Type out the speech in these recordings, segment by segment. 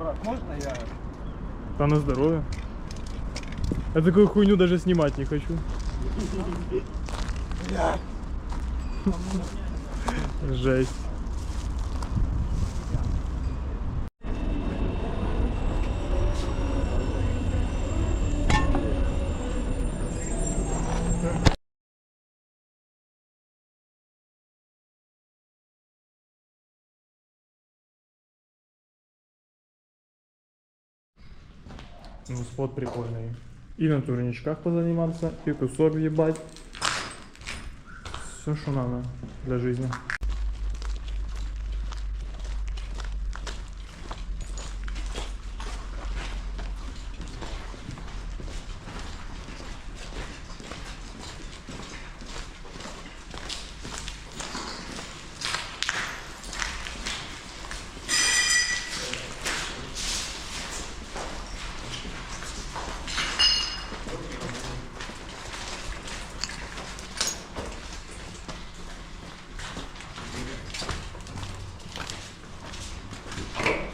Брат, можно я? Та на здоровье. Я такую хуйню даже снимать не хочу. Жесть. Ну, спот прикольный. И на турничках позаниматься, и кусок ебать. Все, что надо для жизни.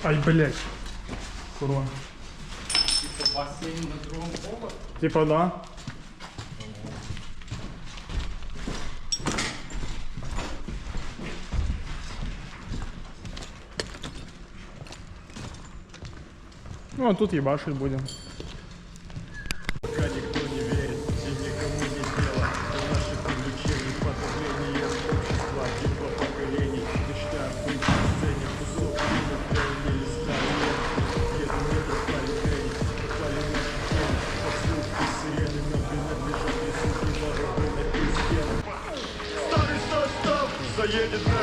Ай, блядь. Курва. Типа бассейн на другом поверху? Типа да. Ну, а тут ебашить будем. состав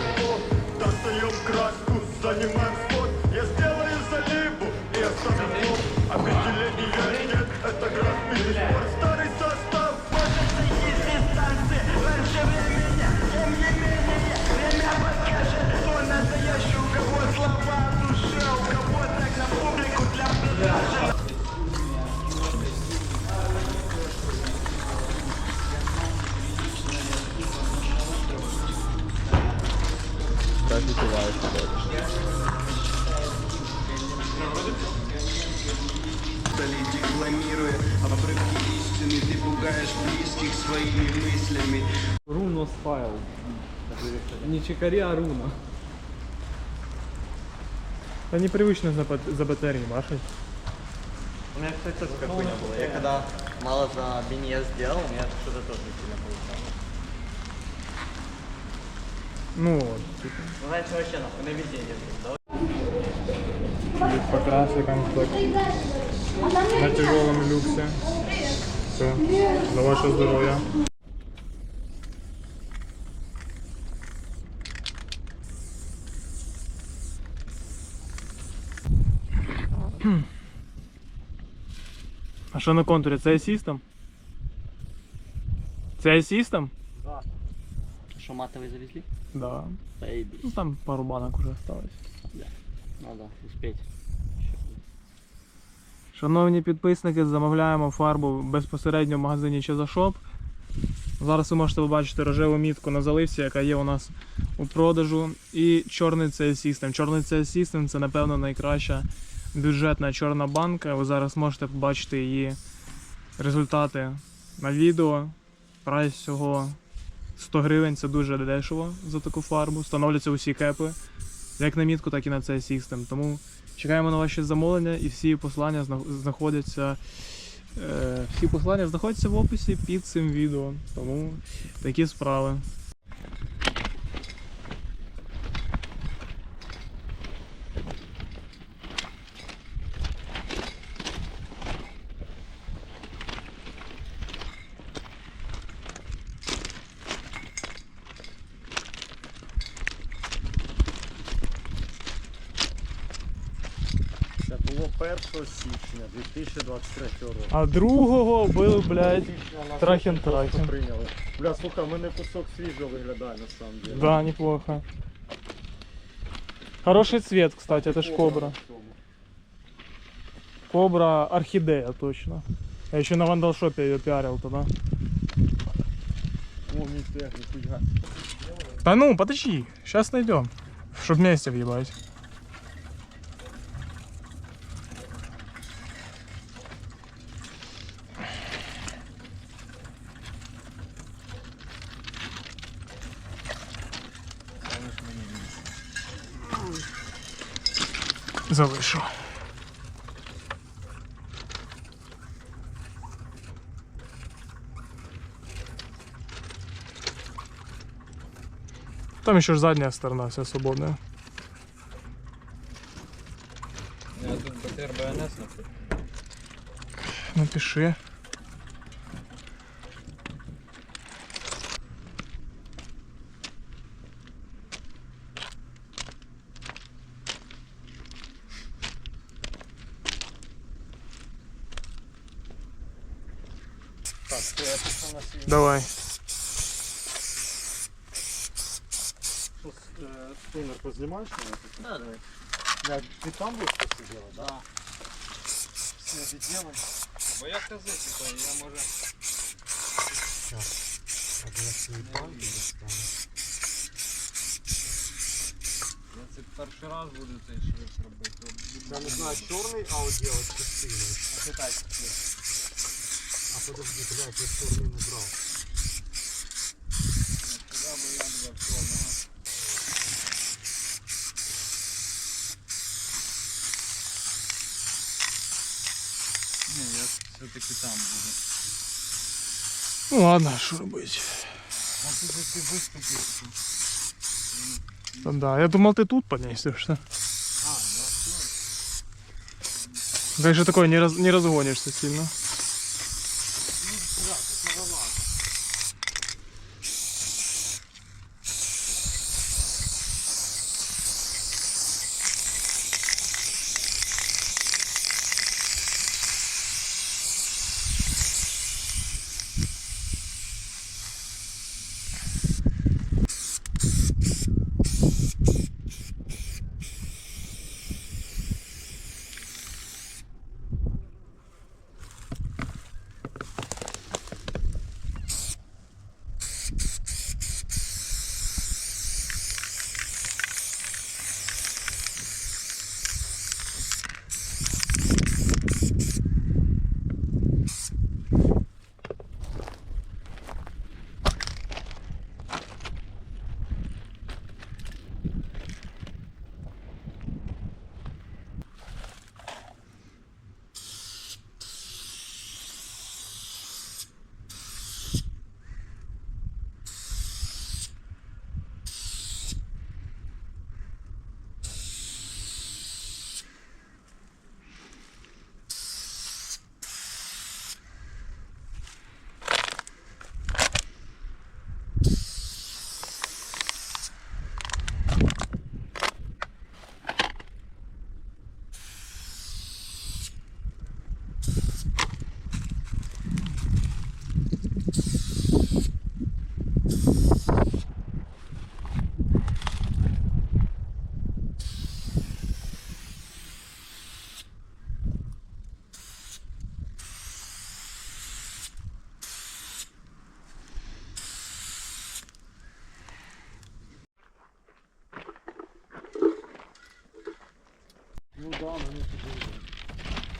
своими мыслями Руно файл. Не чекари, а руна. Да непривычно за, за БТР ебашить. У меня, кстати, тоже такая хуйня была. Я когда мало за BNS сделал, у меня что-то тоже не сильно получалось. Ну вот, типа. Ну, раньше вообще нахуй на везение да? Здесь покрасиком так. На тяжелом люксе. Все. За ваше здоровье. А що на контурі? Це асістом? Це асістом? Что, матовый завезли? Да. Заебись. Ну там пару банок уже осталось. Надо успеть. Шановні підписники, замовляємо фарбу безпосередньо в магазині Чезашоп. Зараз ви можете побачити рожеву мітку на заливці, яка є у нас у продажу. І чорний CS System. Чорний CS System це, напевно, найкраща бюджетна чорна банка. Ви зараз можете побачити її результати на відео. Прайс всього 100 гривень це дуже дешево за таку фарбу. Встановлюються усі кепи, як на мітку, так і на CS System. Тому Чекаємо на ваші замовлення і всі послання зна- знаходяться. Е, всі послання знаходяться в описі під цим відео. Тому такі справи. 1 січня 2023 року. А другого був, блядь, Нас Трахін просто Трахін. прийняли. Бля, слухай, в мене кусок свіжо виглядає на самом деле. Да, неплохо. Хороший цвет, кстати, это ж кобра. Кобра орхидея, точно. Я еще на вандалшопе ее пиарил тогда. О, ніфіга, ніхуя. Да ну, подожди, сейчас найдем. Чтоб вместе въебать. Залишу. Там еще ж задняя сторона вся свободная. Я тут БТР БНС напишу. Напиши. Так, ты это что у нас есть? Давай. Тут, э, Тунер познимаешь на это? Да, давай. Да, ты там будешь это делать, да? Все это делай. Бо я казав, типа, я може. А я свої банки достану. Я це перший раз буду цей шрифт робити. Я не знаю, чорний аудіо чи синій. Читай. А подожди, блядь, я чорний не брав. Сюди бо я взяв чорного. Ні, я все-таки там буду. Ну ладно, що робити. А тут же ти виступив. Та да, я думал, ты тут поднесешься. А, ну. Конечно, такой не, раз, не разгонишься сильно.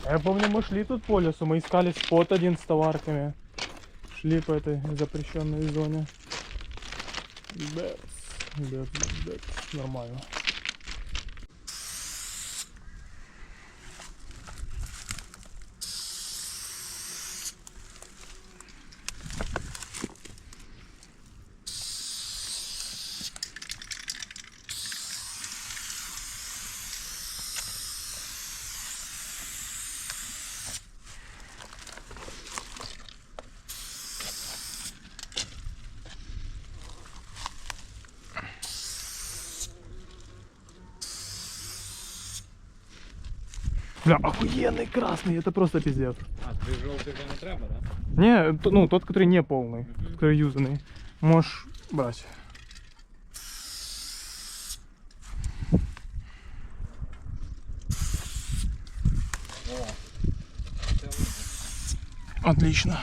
Я помню, мы шли тут по лесу, мы искали спот один с товарками. Шли по этой запрещенной зоне. Бэц, бэц, бэц. Нормально. Бля, охуенный красный, это просто пиздец. А, тобі жовтий вже не треба, так? Не, т- ну тот, который не полный, который юзанный. Можешь брать. О. Отлично.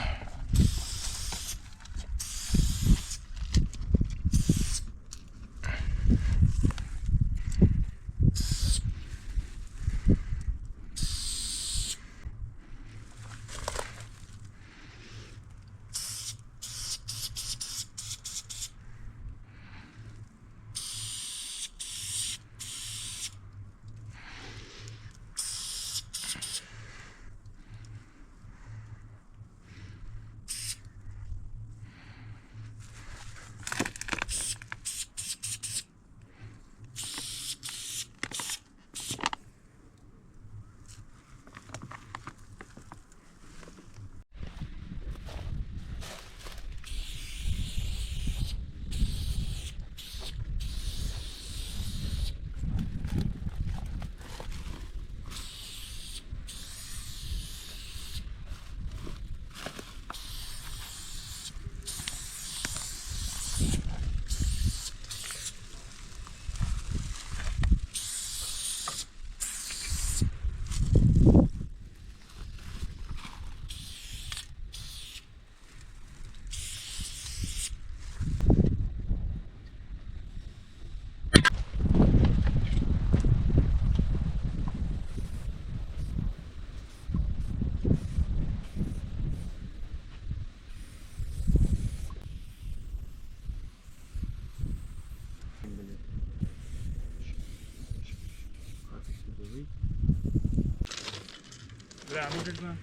Как бы...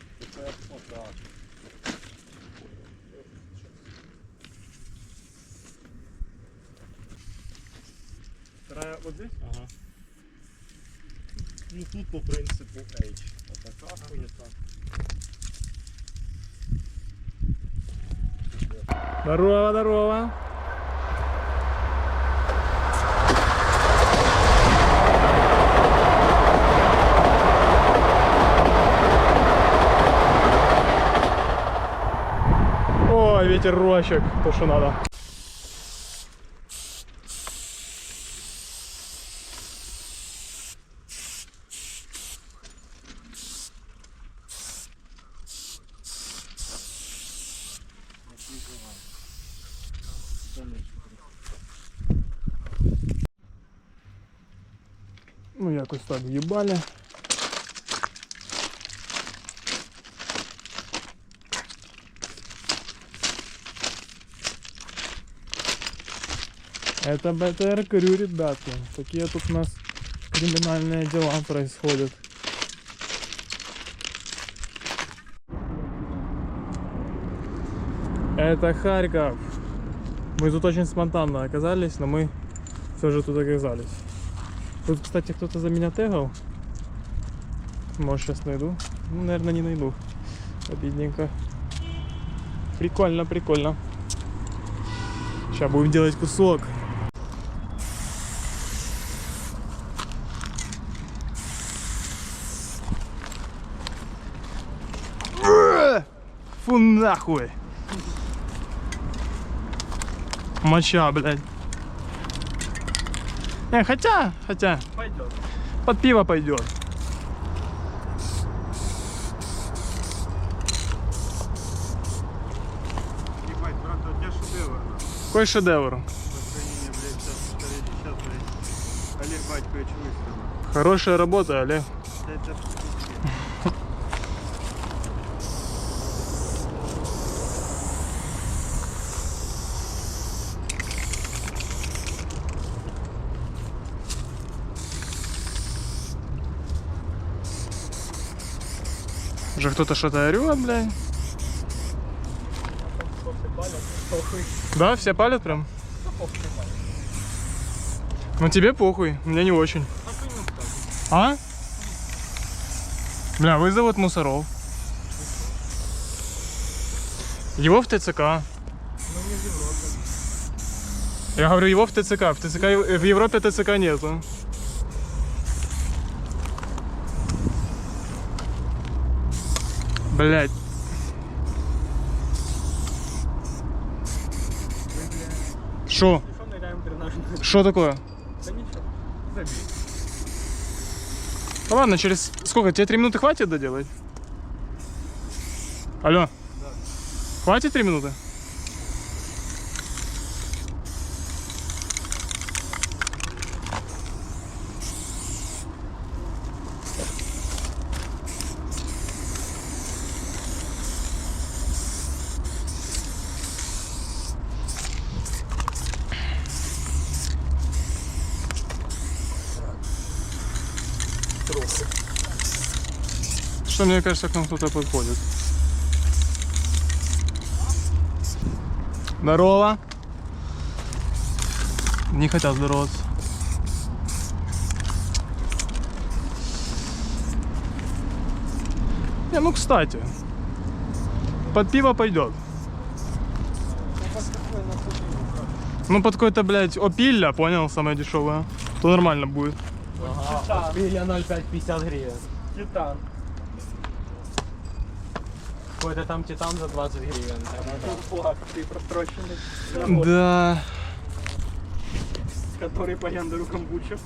Вторая вот здесь? Ага. Ну тут по принципу H. Отака хуєта. Здорово, здорово. Ой, ветерочек, то что надо. Ну, якось так в'їбали. Это БТР Крю, ребятки. Такие тут у нас криминальные дела происходят. Это Харьков. Мы тут очень спонтанно оказались, но мы все же тут оказались. Тут, кстати, кто-то за меня тегал. Может, сейчас найду. Ну, наверное, не найду. Обидненько. Прикольно, прикольно. Сейчас будем делать кусок. Нахуй. Моча, блядь. Не, хотя, хотя. Пойдет. Под пиво пойдет. Ебать, брат, у тебя шедевр. Какой шедевр. Блядь, сейчас сейчас, блядь. Олег. Хорошая работа, Олег. Да это ж пиздец. Уже кто-то что-то орет, блядь. Да, все палят прям? Ну тебе похуй, мне не очень. А? Бля, вызовут мусоров. Его в ТЦК. Я говорю, его в ТЦК. В ТЦК в Европе ТЦК нету. Блять. Шо? Что такое? Да ладно, через сколько? Тебе три минуты хватит доделать? Алло? Хватит три минуты? Что мне кажется, к нам кто-то подходит. Здорово. Не хотят здороваться. Не, ну кстати. Под пиво пойдет. Ну под какой-то, блядь, опилля, понял, самое дешевое. То нормально будет. Или 0,5 50 гривен. Титан. Какой-то там титан за 20 гривен. Флаг, ты. Да. Который по Яндеру камбуча.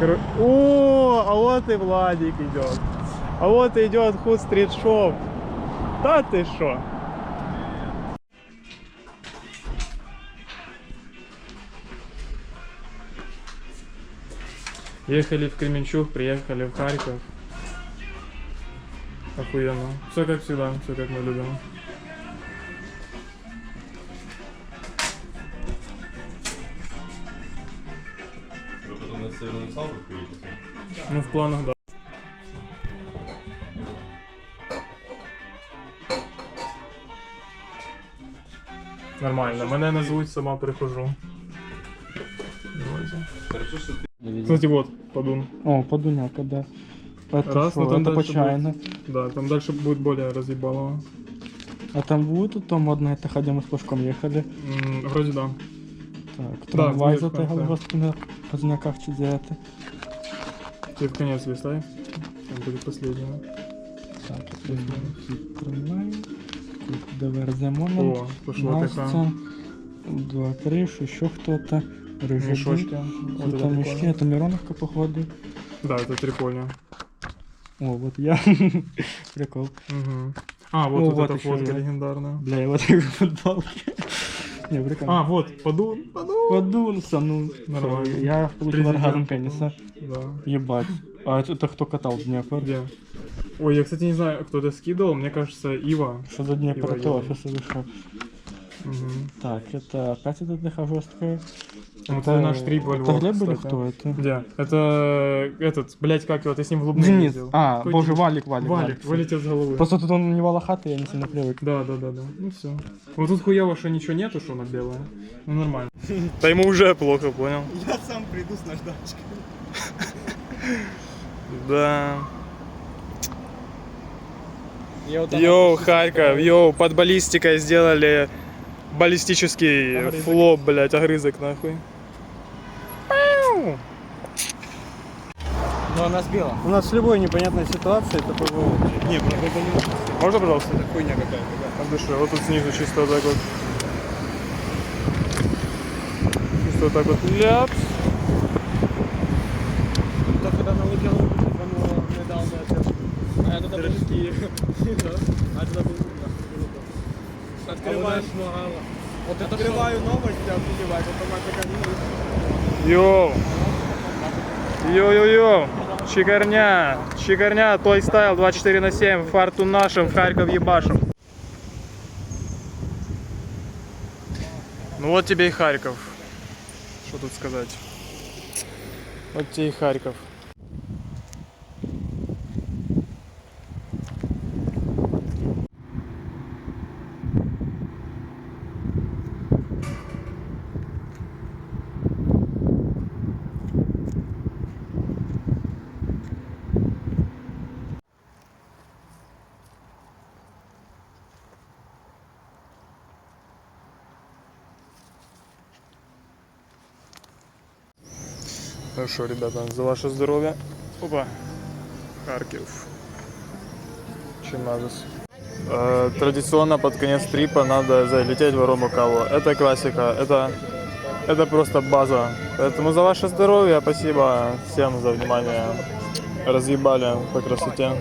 Кор- О, а вот и Владик идет. А вот идет худ стрит шоп. Да ты шо? Ехали в Кременчуг, приехали в Харьков. Охуенно. Все как всегда, все как мы любим. Вы потом на Северную Славу приедете? Ну, в планах, да. Нормально, мене назвуть, сама прихожу. Кстати, вот, подун. О, подуняка, да. Это Раз, что? но там это дальше почайно. Да, там дальше будет более разъебалово. А там будет там одна, это ходя мы с Пашком ехали. М, Вроде да. Так, Да, трамвай будет в затегал конце. просто на поздняках чи де это. Ты в конец листай. Там будет последнего. Так, тут трамвай. Тут ДВРЗ момент. О, пошла Настя. такая. Два, Крыш, еще кто-то. Рыжий Мешочки. Дым. Вот это Это мешки, прикольно. это Мироновка, походу. Да, это прикольно. О, вот я. Прикол. А, вот, О, вот, вот эта фотка я. легендарная. Бля, я вот такой футболки. Не, прикольно. А, вот, подун, подун. Подунся, ну. Нормально. Я получил оргазм пениса. Да. Ебать. А это, это кто катал Днепр? Где? Ой, я, кстати, не знаю, кто это скидывал. Мне кажется, Ива. Что за Днепр? Это офисы вышел. Мгм. Так, это опять эта ДХ жесткая. Это наш трип во Это Глеб или кто это? Где? Это этот, блять, как его, ты с ним в Лубны Денис. ездил. А, Какой боже? Валик, Валик. Валик, вылетел с головы. Просто тут он не волохатый, я не сильно привык. Да, да, да, да. Ну все. Вот тут хуево, что ничего нету, что она белая. Ну нормально. Да ему уже плохо, понял? Я сам приду с наждачкой. Да. Йоу, Харьков, йоу, под баллистикой сделали баллистический флоп, блять, огрызок нахуй. Но она сбила. У нас с любой непонятной ситуации это ПВО. Не, правда, это не Можно, пожалуйста? это хуйня какая-то. От души. Вот тут снизу чисто вот так вот. Чисто вот так вот ляпс. Так, когда налетело, воно недавно это... А я туда Дорожки. А туда был Открываешь Вот открываю новость, а открываю автоматика Йоу. Йоу-йоу-йоу. Чигарня. Чигарня, той стайл 24 на 7. Фарту нашим, в Харьков ебашим. Ну вот тебе и Харьков. Что тут сказать? Вот тебе и Харьков. Хорошо, ребята, за ваше здоровье. Опа. Харьков. Чемазас. Э, традиционно под конец трипа надо залететь в Рому Каву. Это классика, это, это просто база. Поэтому за ваше здоровье, спасибо всем за внимание. Разъебали по красоте.